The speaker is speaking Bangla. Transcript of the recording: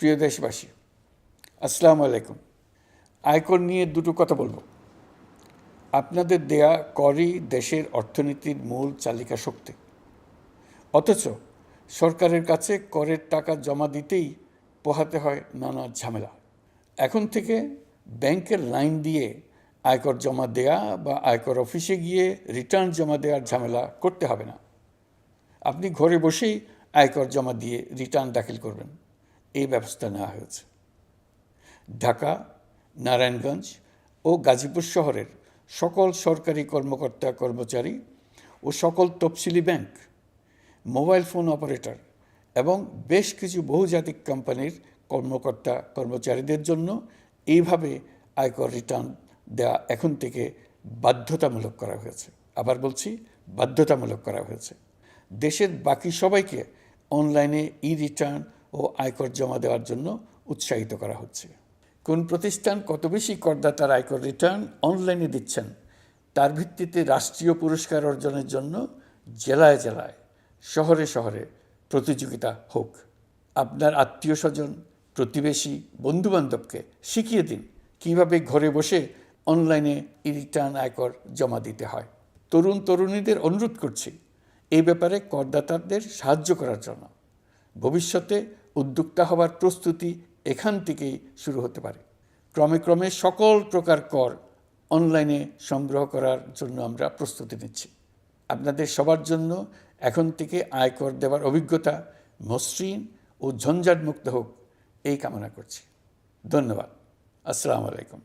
প্রিয় দেশবাসী, আসসালামু আলাইকুম। আয়কর নিয়ে দুটো কথা বলব। আপনাদের দেয়া করই দেশের অর্থনীতির মূল চালিকা শক্তি। অথচ সরকারের কাছে করের টাকা জমা দিতেই পোহাতে হয় নানা ঝামেলা। এখন থেকে ব্যাংকের লাইন দিয়ে আয়কর জমা দেয়া বা আয়কর অফিসে গিয়ে রিটার্ন জমা দেওয়ার ঝামেলা করতে হবে না। আপনি ঘরে বসেই আয়কর জমা দিয়ে রিটার্ন দাখিল করবেন। এই ব্যবস্থা নেওয়া হয়েছে। ঢাকা, নারায়ণগঞ্জ ও গাজীপুর শহরের সকল সরকারি কর্মকর্তা, কর্মচারী ও সকল তফসিলি ব্যাংক, মোবাইল ফোন অপারেটর এবং বেশ কিছু বহুজাতিক কোম্পানির কর্মকর্তা, কর্মচারীদের জন্য এইভাবে আয়কর রিটার্ন দেওয়া এখন থেকে বাধ্যতামূলক করা হয়েছে। আবার বলছি, বাধ্যতামূলক করা হয়েছে। দেশের বাকি সবাইকে অনলাইনে ই রিটার্ন ও আয়কর জমা দেওয়ার জন্য উৎসাহিত করা হচ্ছে। কোন প্রতিষ্ঠান কত বেশি করদাতার আয়কর রিটার্ন অনলাইনে দিচ্ছেন, তার ভিত্তিতে রাষ্ট্রীয় পুরস্কার অর্জনের জন্য জেলায় জেলায়, শহরে শহরে প্রতিযোগিতা হোক। আপনার আত্মীয় স্বজন প্রতিবেশী, বন্ধুবান্ধবকে শিখিয়ে দিন কীভাবে ঘরে বসে অনলাইনে ই রিটার্ন আয়কর জমা দিতে হয়। তরুণ তরুণীদের অনুরোধ করছি এই ব্যাপারে করদাতাদের সাহায্য করার জন্য। ভবিষ্যতে উদ্যোক্তা হবার প্রস্তুতি এখান থেকেই শুরু হতে পারে। ক্রমে ক্রমে সকল প্রকার কর অনলাইনে সংগ্রহ করার জন্য আমরা প্রস্তুতি নিচ্ছি। আপনাদের সবার জন্য এখন থেকে আয়কর দেওয়ার অভিজ্ঞতা মসৃণ ও ঝঞ্ঝাটমুক্ত হোক এই কামনা করছি। ধন্যবাদ। আসসালামু আলাইকুম।